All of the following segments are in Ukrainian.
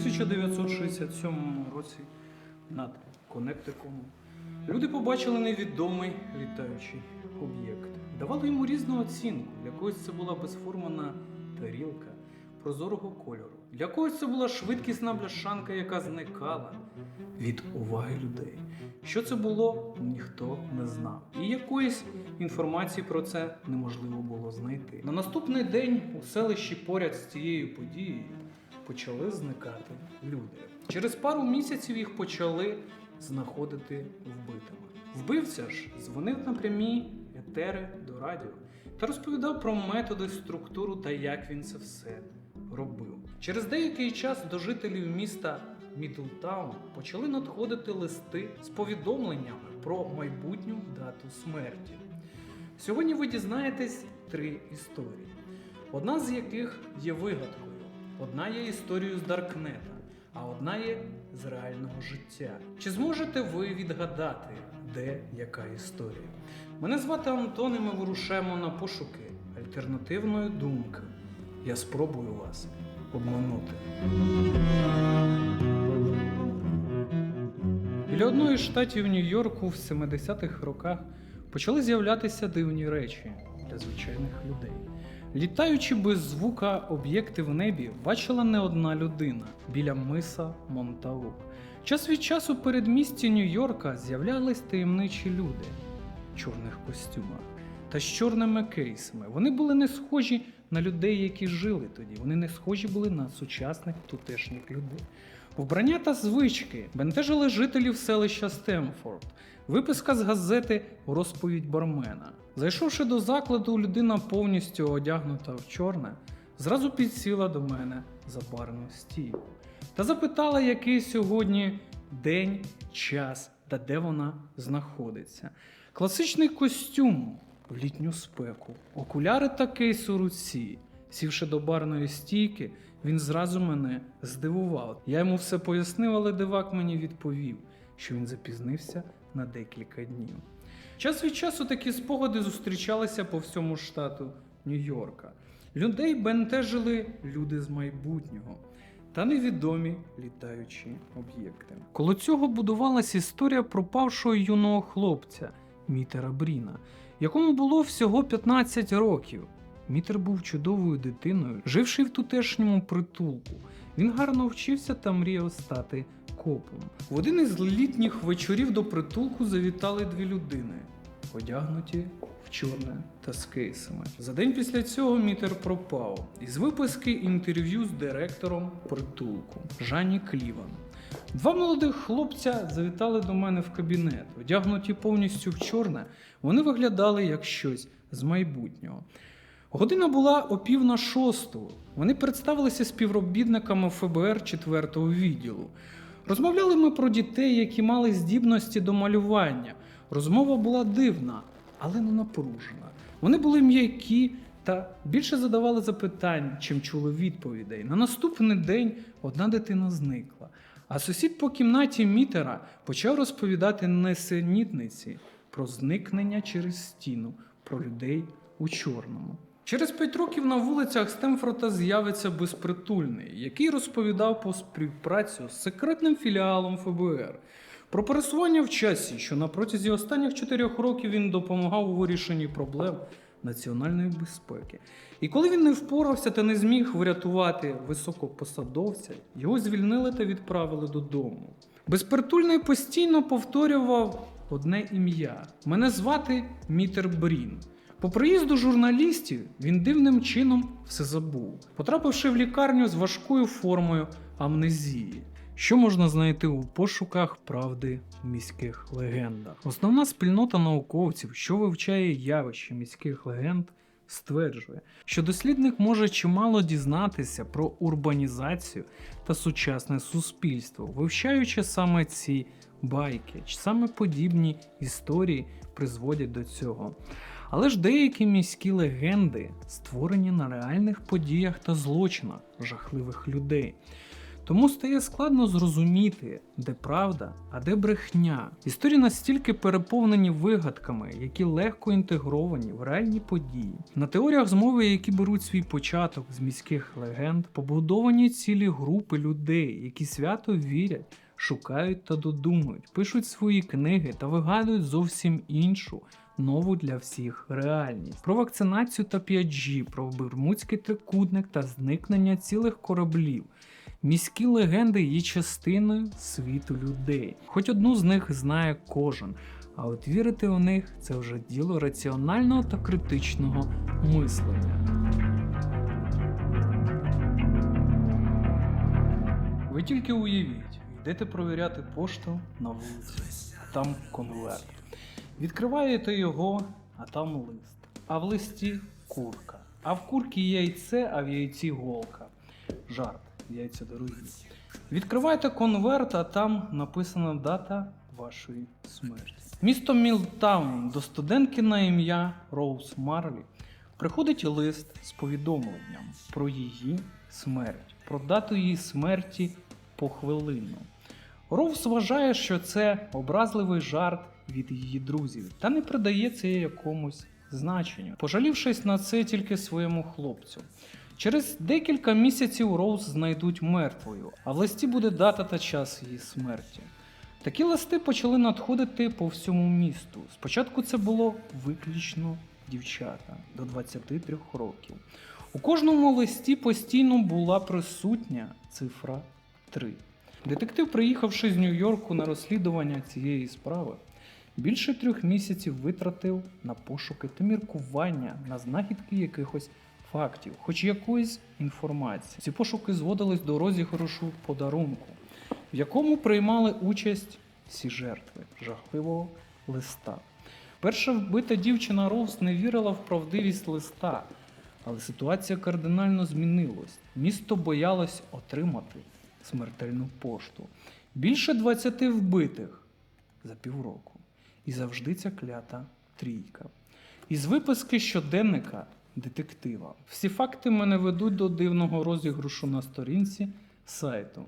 1967 році над Коннектикумом люди побачили невідомий літаючий об'єкт. Давали йому різну оцінку. Для когось це була безформена тарілка прозорого кольору. Для когось це була швидкісна бляшанка, яка зникала від уваги людей. Що це було, ніхто не знав. І якоїсь інформації про це неможливо було знайти. На наступний день у селищі поряд з цією подією почали зникати люди. Через пару місяців їх почали знаходити вбитими. Вбивця ж дзвонив на прямі етери до радіо та розповідав про методи, структуру та як він це все робив. Через деякий час до жителів міста Мідлтаун почали надходити листи з повідомленнями про майбутню дату смерті. Сьогодні ви дізнаєтесь три історії, одна з яких є вигадкою, одна є історією з Даркнета, а одна є з реального життя. Чи зможете ви відгадати, де яка історія? Мене звати Антон, і ми вирушаємо на пошуки альтернативної думки. Я спробую вас обманути. Біля одної з штатів Нью-Йорку в 70-х роках почали з'являтися дивні речі для звичайних людей. Літаючи без звука об'єкти в небі, бачила не одна людина біля миса Монтаук. Час від часу передмісті Нью-Йорка з'являлись таємничі люди в чорних костюмах та з чорними кейсами. Вони були не схожі на людей, які жили тоді. Вони не схожі були на сучасних тутешніх людей. Вбрання та звички бентежили жителів селища Стемфорд. Виписка з газети Розповідь бармена. Зайшовши до закладу, людина повністю одягнута в чорне, зразу підсіла до мене за барну стійку та запитала, який сьогодні день, час та де вона знаходиться. Класичний костюм в літню спеку, окуляри та кейс у руці. Сівши до барної стійки, він зразу мене здивував. Я йому все пояснив, але дивак мені відповів, що він запізнився на декілька днів. Час від часу такі спогади зустрічалися по всьому штату Нью-Йорка. Людей бентежили люди з майбутнього та невідомі літаючі об'єкти. Коло цього будувалась історія пропавшого юного хлопця Мітера Бріна, якому було всього 15 років. Мітер був чудовою дитиною, живши в тутешньому притулку. Він гарно вчився та мріяв стати копом. В один із літніх вечорів до притулку завітали дві людини, одягнуті в чорне та з кейсами. За день після цього Мітер пропав. Із виписки інтерв'ю з директором притулку Жанні Кліван. Два молодих хлопця завітали до мене в кабінет. Одягнуті повністю в чорне, вони виглядали як щось з майбутнього. Година була о пів на шосту. Вони представилися співробітниками ФБР 4-го відділу. Розмовляли ми про дітей, які мали здібності до малювання. Розмова була дивна, але не напружена. Вони були м'які та більше задавали запитань, чим чули відповідей. На наступний день одна дитина зникла. А сусід по кімнаті Мітера почав розповідати несенітниці про зникнення через стіну, про людей у чорному. Через п'ять років на вулицях Стемфорда з'явиться безпритульний, який розповідав про співпрацю з секретним філіалом ФБР, про пересування в часі, що на протязі останніх чотирьох років він допомагав у вирішенні проблем національної безпеки. І коли він не впорався та не зміг врятувати високопосадовця, його звільнили та відправили додому. Безпритульний постійно повторював одне ім'я: мене звати Мітер Брін. По приїзду журналістів він дивним чином все забув, потрапивши в лікарню з важкою формою амнезії. Що можна знайти у пошуках правди в міських легендах? Основна спільнота науковців, що вивчає явище міських легенд, стверджує, що дослідник може чимало дізнатися про урбанізацію та сучасне суспільство, вивчаючи саме ці байки, чи саме подібні історії призводять до цього. Але ж деякі міські легенди створені на реальних подіях та злочинах жахливих людей. Тому стає складно зрозуміти, де правда, а де брехня. Історії настільки переповнені вигадками, які легко інтегровані в реальні події. На теоріях змови, які беруть свій початок з міських легенд, побудовані цілі групи людей, які свято вірять, шукають та додумують, пишуть свої книги та вигадують зовсім іншу. Нову для всіх реальність про вакцинацію та 5G, про Бермудський трикутник та зникнення цілих кораблів. Міські легенди є частиною світу людей. Хоч одну з них знає кожен, а от вірити у них це вже діло раціонального та критичного мислення. Ви тільки уявіть, йдете провіряти пошту на вулиці, а там конверт. Відкриваєте його, а там лист. А в листі курка. А в курці яйце, а в яйці голка. Жарт, яйця дорогі. Відкриваєте конверт, а там написана дата вашої смерті. Місто Мілтаун до студентки на ім'я Роуз Марлі приходить лист з повідомленням про її смерть, про дату її смерті похвилинно. Роуз вважає, що це образливий жарт від її друзів та не придає це якомусь значенню, пожалівшись на це тільки своєму хлопцю. Через декілька місяців Роуз знайдуть мертвою, а в листі буде дата та час її смерті. Такі листи почали надходити по всьому місту. Спочатку це було виключно дівчата до 23 років. У кожному листі постійно була присутня цифра 3. Детектив, приїхавши з Нью-Йорку на розслідування цієї справи, більше трьох місяців витратив на пошуки та міркування на знахідки якихось фактів, хоч якоїсь інформації. Ці пошуки зводились до розіграшу подарунку, в якому приймали участь всі жертви жахливого листа. Перша вбита дівчина Роуз не вірила в правдивість листа, але ситуація кардинально змінилась. Місто боялось отримати смертельну пошту. Більше 20 вбитих за півроку. І завжди ця клята трійка. Із виписки щоденника детектива. Всі факти мене ведуть до дивного розіграшу на сторінці сайту.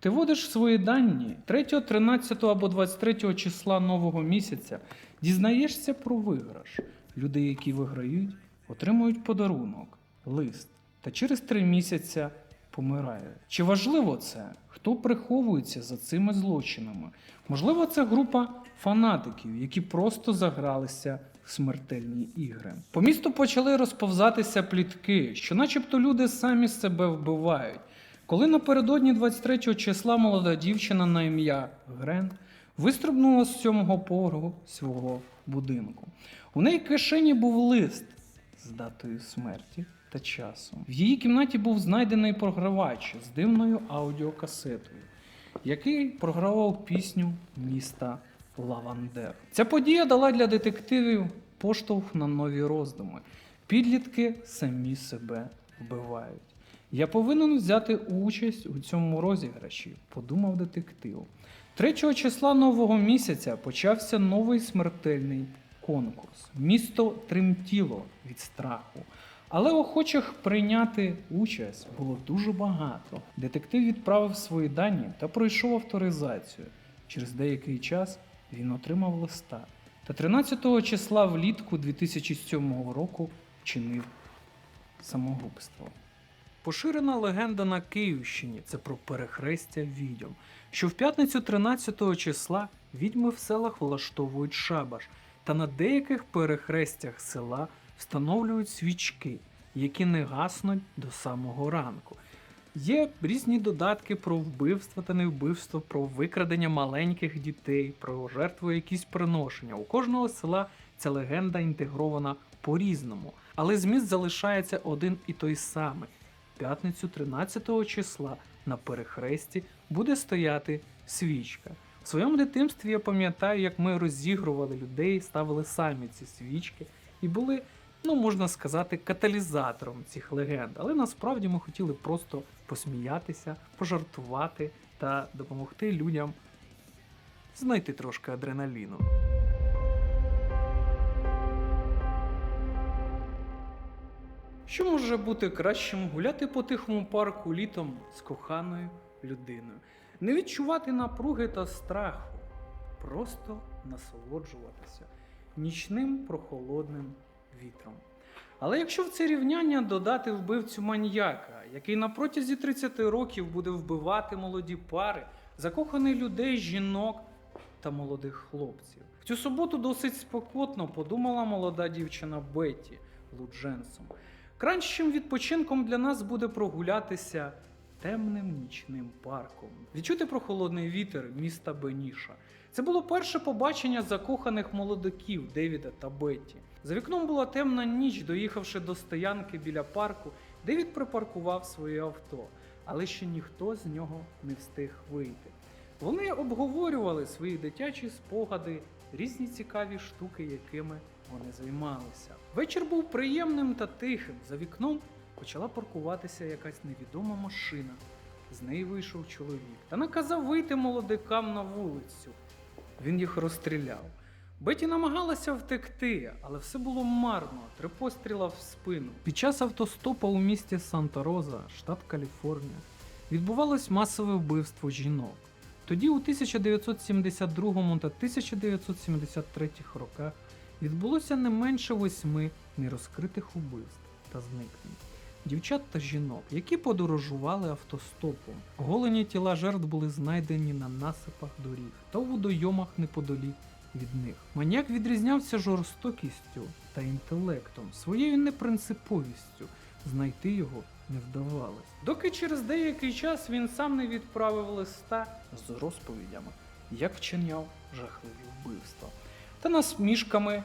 Ти вводиш свої дані 3, 13 або 23 числа нового місяця, дізнаєшся про виграш. Люди, які виграють, отримують подарунок, лист та через три місяця помирають. Чи важливо це? Хто приховується за цими злочинами? Можливо, це група фанатиків, які просто загралися в смертельні ігри. По місту почали розповзатися плітки, що начебто люди самі себе вбивають. Коли напередодні 23 числа молода дівчина на ім'я Грен вистрибнула з сьомого поверху свого будинку. У неї кишені був лист з датою смерті та часом. В її кімнаті був знайдений програвач з дивною аудіокасетою, який програвав пісню міста Лавандер. Ця подія дала для детективів поштовх на нові роздуми. Підлітки самі себе вбивають. Я повинен взяти участь у цьому розіграші, подумав детектив. 3 числа нового місяця почався новий смертельний конкурс. Місто тремтіло від страху. Але охочих прийняти участь було дуже багато. Детектив відправив свої дані та пройшов авторизацію. Через деякий час він отримав листа. Та 13 числа влітку 2007 року вчинив самогубство. Поширена легенда на Київщині це про перехрестя відьом, що в п'ятницю 13 числа відьми в селах влаштовують шабаш, та на деяких перехрестях села встановлюють свічки, які не гаснуть до самого ранку. Є різні додатки про вбивство та невбивство, про викрадення маленьких дітей, про жертву якісь приношення. У кожного села ця легенда інтегрована по-різному, але зміст залишається один і той самий. П'ятницю 13 числа на перехресті буде стояти свічка. В своєму дитинстві я пам'ятаю, як ми розігрували людей, ставили самі ці свічки і були, ну можна сказати, каталізатором цих легенд. Але насправді ми хотіли просто посміятися, пожартувати та допомогти людям знайти трошки адреналіну. Що може бути кращим гуляти по тихому парку літом з коханою людиною, не відчувати напруги та страху, просто насолоджуватися нічним прохолодним вітром. Але якщо в це рівняння додати вбивцю маньяка, який на протязі 30 років буде вбивати молоді пари, закоханих людей, жінок та молодих хлопців. В цю суботу досить спокотно подумала молода дівчина Бетті Лудженсом. Кращим відпочинком для нас буде прогулятися темним нічним парком, відчути прохолодний вітер міста Беніша. Це було перше побачення закоханих молодиків Девіда та Бетті. За вікном була темна ніч, доїхавши до стоянки біля парку, Девід припаркував своє авто, але ще ніхто з нього не встиг вийти. Вони обговорювали свої дитячі спогади, різні цікаві штуки, якими вони займалися. Вечір був приємним та тихим. За вікном почала паркуватися якась невідома машина. З неї вийшов чоловік та наказав вийти молодикам на вулицю. Він їх розстріляв. Беті намагалася втекти, але все було марно. Три постріла в спину. Під час автостопа у місті Санта-Роза, штат Каліфорнія, відбувалось масове вбивство жінок. Тоді, у 1972 та 1973 роках, відбулося не менше восьми нерозкритих убивств та зникнень. Дівчат та жінок, які подорожували автостопом. Голені тіла жертв були знайдені на насипах доріг та у водойомах неподалік від них. Маніяк відрізнявся жорстокістю та інтелектом, своєю непринциповістю. Знайти його не вдавалось. Доки через деякий час він сам не відправив листа з розповідями, як вчиняв жахливі вбивства, та насмішками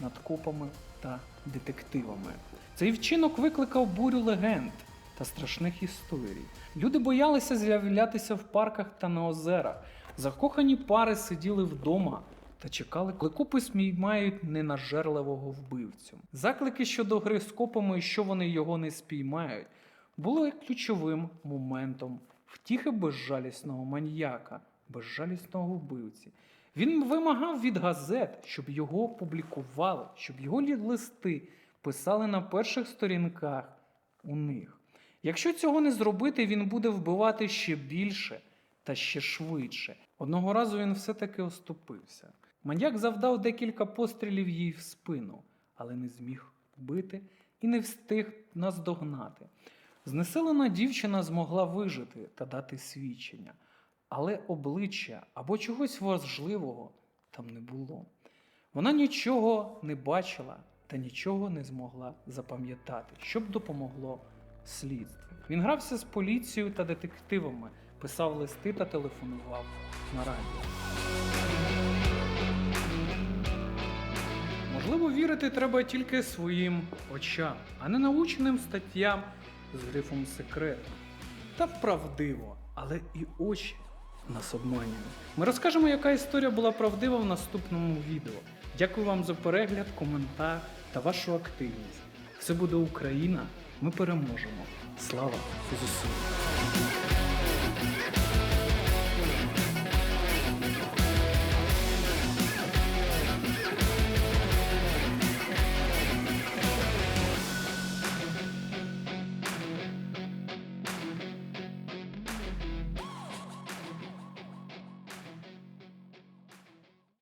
над копами та детективами. Цей вчинок викликав бурю легенд та страшних історій. Люди боялися з'являтися в парках та на озерах. Закохані пари сиділи вдома та чекали, коли копи спіймають ненажерливого вбивцю. Заклики щодо гри з копами, що вони його не спіймають, були ключовим моментом втіхи безжалісного маньяка, безжалісного вбивці. Він вимагав від газет, щоб його публікували, щоб його листи писали на перших сторінках у них. Якщо цього не зробити, він буде вбивати ще більше та ще швидше. Одного разу він все-таки оступився. Маньяк завдав декілька пострілів їй в спину, але не зміг вбити і не встиг наздогнати. Знесилена дівчина змогла вижити та дати свідчення, але обличчя або чогось важливого там не було. Вона нічого не бачила та нічого не змогла запам'ятати, щоб допомогло слідству. Він грався з поліцією та детективами, писав листи та телефонував на радіо. Можливо, вірити треба тільки своїм очам, а не наученим статтям з грифом секретно. Та правдиво, але і очі нас обманюють. Ми розкажемо, яка історія була правдива в наступному відео. Дякую вам за перегляд, коментар та вашу активність. Все буде Україна, ми переможемо. Слава ЗСУ!